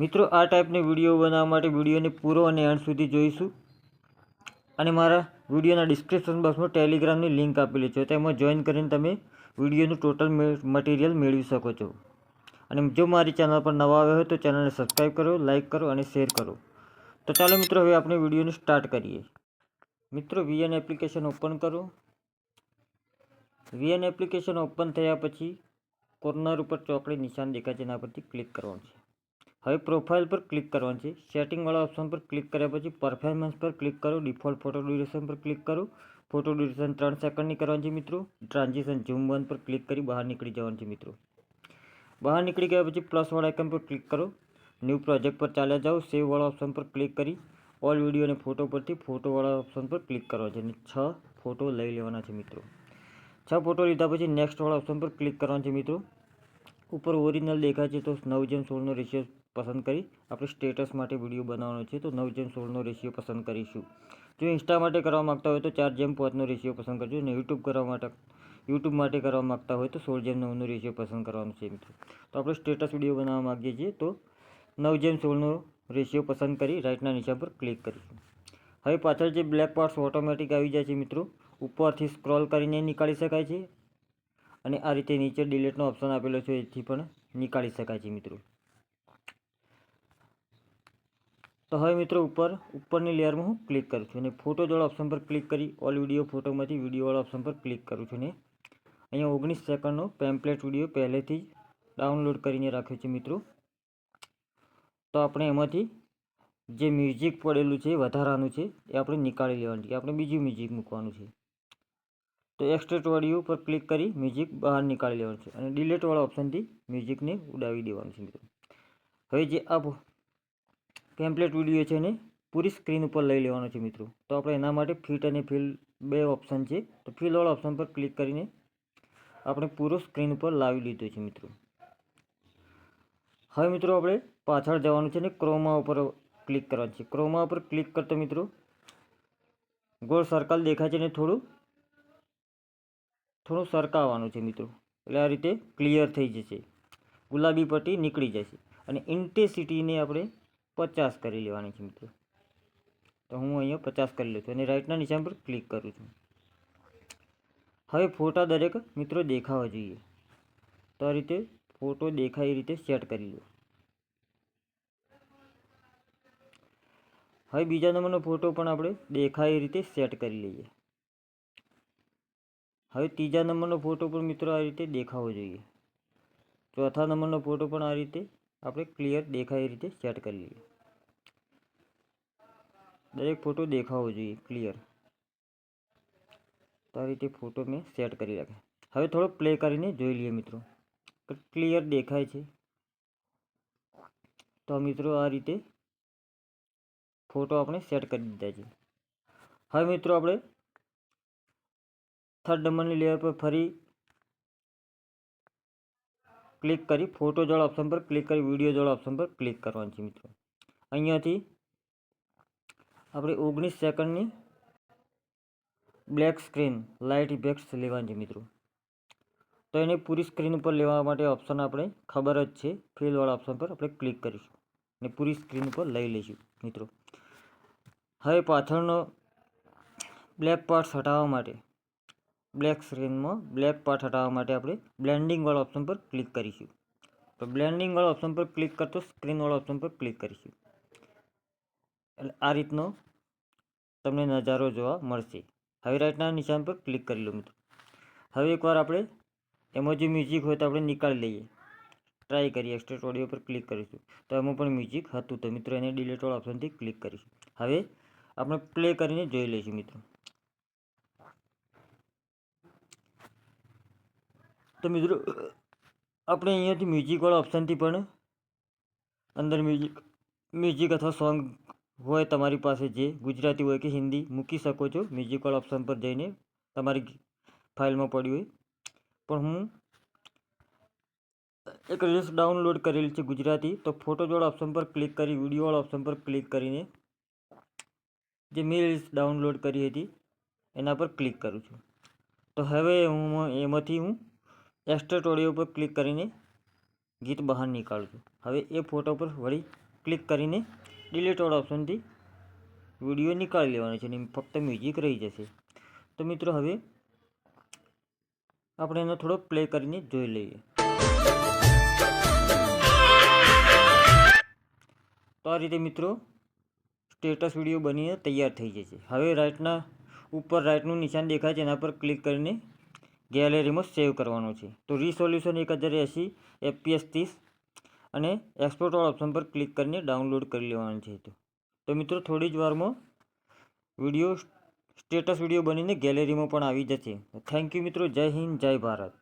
મિત્રો, આ ટાઈપની વીડિયો બનાવવા માટે વિડીયોને પૂરો અને અંત સુધી જોઈશું. અને મારા વિડીયોના ડિસ્ક્રિપ્શન બોક્સમાં ટેલિગ્રામની લિંક આપેલી છે, તેમાં જોઈન કરીને તમે વિડીયોનું ટોટલ મટીરિયલ મેળવી શકો છો. અને જો મારી ચેનલ પર નવા આવ્યા હોય તો ચેનલને સબસ્ક્રાઈબ કરો લાઇક કરો અને શેર કરો. તો ચાલો મિત્રો, હવે આપણે વિડીયોને સ્ટાર્ટ કરીએ. મિત્રો, વીએન એપ્લિકેશન ઓપન કરો. વીએન એપ્લિકેશન ઓપન થયા પછી કોર્નર ઉપર ચોકડી નિશાન દેખાય છે એના પરથી ક્લિક કરવાનું છે. હવે પ્રોફાઇલ પર ક્લિક કરવાનું છે. સેટિંગવાળા ઓપ્શન પર ક્લિક કર્યા પછી પરફોર્મન્સ પર ક્લિક કરો. ડિફોલ્ટ ફોટો ડ્યુરેશન પર ક્લિક કરો. ફોટો ડ્યુરેશન ત્રણ સેકન્ડની કરવાની છે મિત્રો. ટ્રાન્ઝિશન ઝૂમ વન પર ક્લિક કરી બહાર નીકળી જવાનું છે મિત્રો. બહાર નીકળી ગયા પછી પ્લસવાળા આઇકન પર ક્લિક કરો. ન્યૂ પ્રોજેક્ટ પર ચાલ્યા જાઓ. સેવવાળા ઓપ્શન પર ક્લિક કરી. ઓલ વીડિયો અને ફોટો પરથી ફોટોવાળા ઓપ્શન પર ક્લિક કરવા છે. અને છ ફોટો લઈ લેવાના છે મિત્રો. છ ફોટો લીધા પછી નેક્સ્ટવાળા ઓપ્શન પર ક્લિક કરવાનું છે મિત્રો. ઉપર ઓરિજિનલ દેખાય છે તો નવ જેમ સોળનો રેશિયો પસંદ કરી આપણે સ્ટેટસ માટે વીડિયો બનાવવાનો છે તો નવ જેમ સોળનો રેશિયો પસંદ કરીશું. જો ઇન્સ્ટા માટે કરવા માગતા હોય તો ચાર જેમ પાંચનો રેશિયો પસંદ કરજો અને યુટ્યુબ કરવા માટે યુટ્યુબ માટે કરવા માગતા હોય તો સોળ જેમ નવનો રેશિયો પસંદ કરવાનો છે મિત્રો. તો આપણે સ્ટેટસ વીડિયો બનાવવા માગીએ છીએ તો નવ જેમ સોળનો રેશિયો પસંદ કરી રાઇટના નિશાન પર ક્લિક કરીશું. હવે પાછળ જે બ્લેક પાર્ટ્સ ઓટોમેટિક આવી જાય છે મિત્રો. ઉપરથી સ્ક્રોલ કરીને નીકાળી શકાય છે. અને આ રીતે નીચે ડિલેટનો ઓપ્શન આપેલો છે, એથી પણ નીકાળી શકાય છે મિત્રો. તો હવે મિત્રો ઉપર, ઉપરની લેયરમાં હું ક્લિક કરું છું અને ફોટોવાળા ઓપ્શન પર ક્લિક કરી ઓલ વીડિયો ફોટોમાંથી વિડીયોવાળા ઓપ્શન પર ક્લિક કરું છું ને. અહીંયા ઓગણીસ સેકન્ડનો પેમ્પલેટ વીડિયો પહેલેથી જ ડાઉનલોડ કરીને રાખ્યો છે મિત્રો. તો આપણે એમાંથી જે મ્યુઝિક પડેલું છે, વધારાનું છે, એ આપણે નીકાળી લેવાનું છે. આપણે બીજું મ્યુઝિક મૂકવાનું છે. તો એક્સ્ટ્રેટ વાળી ઉપર ક્લિક કરી મ્યુઝિક બહાર નીકાળી લેવાનું છે અને ડિલેટવાળા ઓપ્શનથી મ્યુઝિકને ઉડાવી દેવાનું છે મિત્રો. હવે જે આ પેમ્પલેટ વીડિયો છે એને પૂરી સ્ક્રીન ઉપર લઈ લેવાનો છે મિત્રો. તો આપણે એના માટે ફિટ અને ફિલ બે ઓપ્શન છે. તો ફિલવાળા ઓપ્શન પર ક્લિક કરીને આપણે પૂરો સ્ક્રીન ઉપર લાવી લીધો છે મિત્રો. હવે મિત્રો આપણે પાછળ જવાનું છે ને ક્રોમા ઉપર ક્લિક કરવાનું છે. ક્રોમા ઉપર ક્લિક કરતો મિત્રો ગોળ સર્કલ દેખાય છે ને થોડું થોડું સરકાવવાનું છે મિત્રો. એટલે આ રીતે ક્લિયર થઈ જશે. ગુલાબી પટ્ટી નીકળી જશે. અને ઇન્ટેન્સિટીને આપણે પચાસ કરી લેવાની છે મિત્રો. તો હું અહીંયા પચાસ કરી લઉં છું. અને રાઇટના નિશાન પર ક્લિક કરું છું. હવે ફોટા દરેક મિત્રો દેખાવા જોઈએ. તો આ રીતે ફોટો દેખાય એ રીતે સેટ કરી લો. હવે બીજા નંબરનો ફોટો પણ આપણે દેખાય એ રીતે સેટ કરી લઈએ. હવે ત્રીજા નંબરનો ફોટો પણ મિત્રો આ રીતે દેખાવો જોઈએ. ચોથા નંબરનો ફોટો પણ આ રીતે આપણે ક્લિયર દેખાય એ રીતે સેટ કરી લઈએ. દરેક ફોટો દેખાવો જોઈએ ક્લિયર તો આ રીતે ફોટો મેં સેટ કરી રાખ્યા. હવે થોડો પ્લે કરીને જોઈ લઈએ મિત્રો. ક્લિયર દેખાય છે. તો મિત્રો આ રીતે ફોટો આપણે સેટ કરી દીધા છે. હવે મિત્રો આપણે થર્ડ નંબરની લેયર પર ફરી ક્લિક કરી ફોટો જોડ ઓપ્શન પર ક્લિક કરી વીડિયો જોડ ઓપ્શન પર ક્લિક કરવાનું છે મિત્રો. અહીંયાથી આપણે ઓગણીસ સેકન્ડની બ્લેક સ્ક્રીન લાઇટ ઇફેક્ટ્સ લેવાની છે મિત્રો. તો એને પૂરી સ્ક્રીન ઉપર લેવા માટે ઓપ્શન આપણે ખબર જ છે. ફિલવાળા ઓપ્શન પર આપણે ક્લિક કરીશું અને પૂરી સ્ક્રીન ઉપર લઈ લઈશું મિત્રો. હવે પાછળનો બ્લેક પાર્ટ્સ હટાવવા માટે બ્લેક સ્ક્રીનમાં બ્લેક પાર્ટ હટાવવા માટે આપણે બ્લેન્ડિંગવાળા ઓપ્શન પર ક્લિક કરીશું. તો બ્લેન્ડિંગવાળા ઓપ્શન પર ક્લિક કરતો સ્ક્રીનવાળા ઓપ્શન પર ક્લિક કરીશું. એટલે આ રીતનો તમને નજારો જોવા મળશે. હવે રાઇટના નિશાન પર ક્લિક કરી લો મિત્રો. હવે એકવાર આપણે એમાં જે મ્યુઝિક હોય તો આપણે નીકાળી લઈએ. ટ્રાય કરીએ એક્સ્ટ્રેટ ઓડિયો પર ક્લિક કરીશું. તો એમાં પણ મ્યુઝિક હતું તો મિત્રો એને ડિલેટવાળા ઓપ્શનથી ક્લિક કરીશું. હવે આપણે પ્લે કરીને જોઈ લઈશું મિત્રો. તો મિત્રો, આપણે અહીંયાથી મ્યુઝિકવાળા ઓપ્શનથી પણ અંદર મ્યુઝિક મ્યુઝિક અથવા સોંગ હોય તમારી પાસે જે ગુજરાતી હોય કે હિન્દી, મૂકી શકો છો મ્યુઝિકવાળા ઓપ્શન પર જઈને તમારી ફાઇલમાં પડ્યું હોય. પણ હું એક રીલ્સ ડાઉનલોડ કરેલી છે ગુજરાતી, તો ફોટોવાળા ઓપ્શન પર ક્લિક કરી વિડીયોવાળા ઓપ્શન પર ક્લિક કરીને જે મેં રીલ્સ ડાઉનલોડ કરી હતી, એના પર ક્લિક કરું છું. તો હવે હું એમાંથી હું એક્સ્ટ્રેટ ઓડિયો પર ક્લિક કરીને ગીત બહાર નીકાળજો. હવે એ ફોટો પર વળી ક્લિક કરીને ડિલીટ વાળા ઓપ્શનથી વીડિયો નીકાળી લેવાનો છે અને ફક્ત મ્યુઝિક રહી જશે. તો મિત્રો હવે આપણે એનો થોડો પ્લે કરીને જોઈ લઈએ. તો આ રીતે મિત્રો સ્ટેટસ વીડિયો બનીને તૈયાર થઈ જશે. હવે રાઇટના ઉપર રાઇટનું નિશાન દેખાય છે, એના પર ક્લિક કરીને ગેલેરીમાં સેવ કરવાનો છે. તો રિસોલ્યુશન એક હજાર એંસી એફપીએસ ત્રીસ અને એક્સપોર્ટ ઓપ્શન પર ક્લિક કરીને ડાઉનલોડ કરી લેવાનું છે તો. તો મિત્રો, થોડી જ વારમાં વીડિયો સ્ટેટસ વીડિયો બનીને ગેલેરીમાં પણ આવી જશે. થેન્ક યુ મિત્રો, જય હિન્દ, જય ભારત.